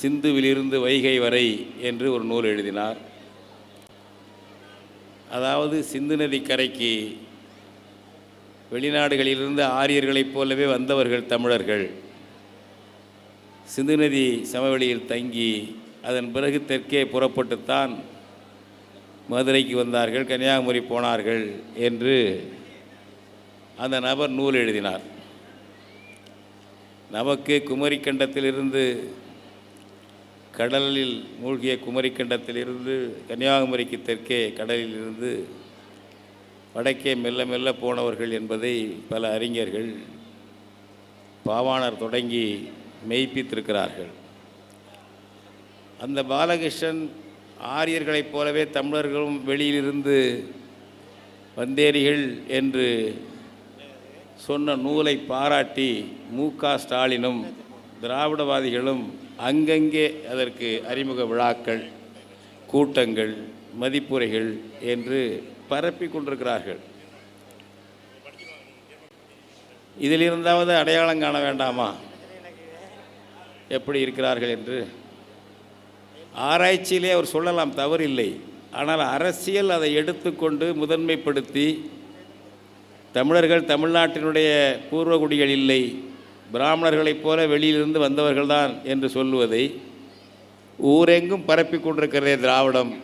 சிந்துவிலிருந்து வைகை வரை என்று ஒரு நூல் எழுதினார். அதாவது சிந்து நதி கரைக்கு வெளிநாடுகளிலிருந்து ஆரியர்களைப் போலவே வந்தவர்கள் தமிழர்கள். சிந்து நதி சமவெளியில் தங்கி அதன் பிறகு தெற்கே புறப்பட்டுத்தான் மதுரைக்கு வந்தார்கள் கன்னியாகுமரி போனார்கள் என்று அந்த நபர் நூல் எழுதினார். நமக்கு குமரிக்கண்டத்திலிருந்து கடலில் மூழ்கிய குமரிக்கண்டத்திலிருந்து கன்னியாகுமரிக்கு தெற்கே கடலிலிருந்து வடக்கே மெல்ல மெல்ல போனவர்கள் என்பதை பல அறிஞர்கள் பாவாணர் தொடங்கி மெய்ப்பித்திருக்கிறார்கள். அந்த பாலகிருஷ்ணன் ஆரியர்களைப் போலவே தமிழர்களும் வெளியிலிருந்து வந்தேரிகள் என்று சொன்ன நூலை பாராட்டி மு க ஸ்டாலினும் திராவிடவாதிகளும் அங்கங்கே அதற்கு அறிமுக விழாக்கள் கூட்டங்கள் மதிப்புரைகள் என்று பரப்பி கொண்டிருக்கிறார்கள். இதிலிருந்தாவது அடையாளம் காண வேண்டாமா? எப்படி இருக்கிறார்கள் என்று? ஆராய்ச்சியிலே அவர் சொல்லலாம் தவறில்லை. ஆனால் அரசியல் அதை எடுத்துக்கொண்டு முதன்மைப்படுத்தி தமிழர்கள் தமிழ்நாட்டினுடைய பூர்வகுடிகள் இல்லை. பிராமணர்களைப் போல வெளியிலிருந்து வந்தவர்கள்தான் என்று சொல்லுவதை ஊரெங்கும் பரப்பி கொண்டிருக்கிறதே திராவிடம்.